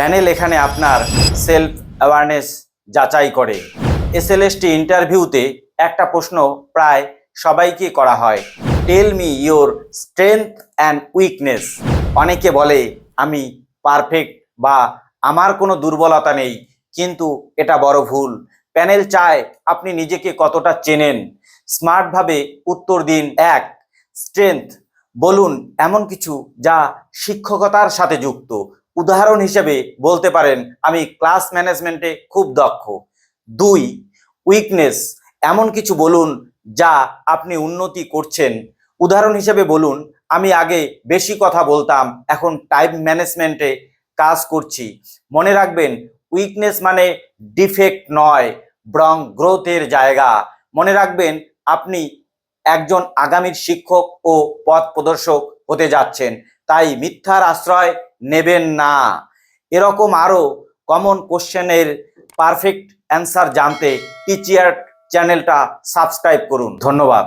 Panel এখানে আপনার self awareness যাচাই করে। এসএলএসটি ইন্টারভিউতে একটা প্রশ্ন প্রায় সবাইকে করা হয় tell me your strength and weakness অনেকে বলে, আমি পারফেক্ট বা আমার কোনো দুর্বলতা নেই, কিন্তু এটা বড় ভুল। প্যানেল চায় আপনি নিজেকে কতটা চেনেন। স্মার্টভাবে উত্তর দিন এক স্ট্রেংথ বলুন এমন কিছু যা শিক্ষকতার সাথে যুক্ত। উদাহরণ হিসেবে বলতে পারেন, আমি ক্লাস ম্যানেজমেন্টে খুব দক্ষ। দুই উইকনেস এমন কিছু বলুন যা আপনি উন্নতি করছেন। উদাহরণ হিসেবে বলুন, আমি আগে বেশি কথা বলতাম, এখন টাইম ম্যানেজমেন্টে কাজ করছি। মনে রাখবেন উইকনেস মানে ডিফেক্ট নয়, ব্রং গ্রোথের জায়গা। মনে রাখবেন, আপনি একজন আগামীর শিক্ষক ও পথ প্রদর্শক হতে যাচ্ছেন। তাই মিথ্যার আশ্রয় নেবেন না। এরকম আরও কমন কোশ্চেনের পারফেক্ট অ্যান্সার জানতে টিচিয়ার চ্যানেলটা সাবস্ক্রাইব করুন। ধন্যবাদ।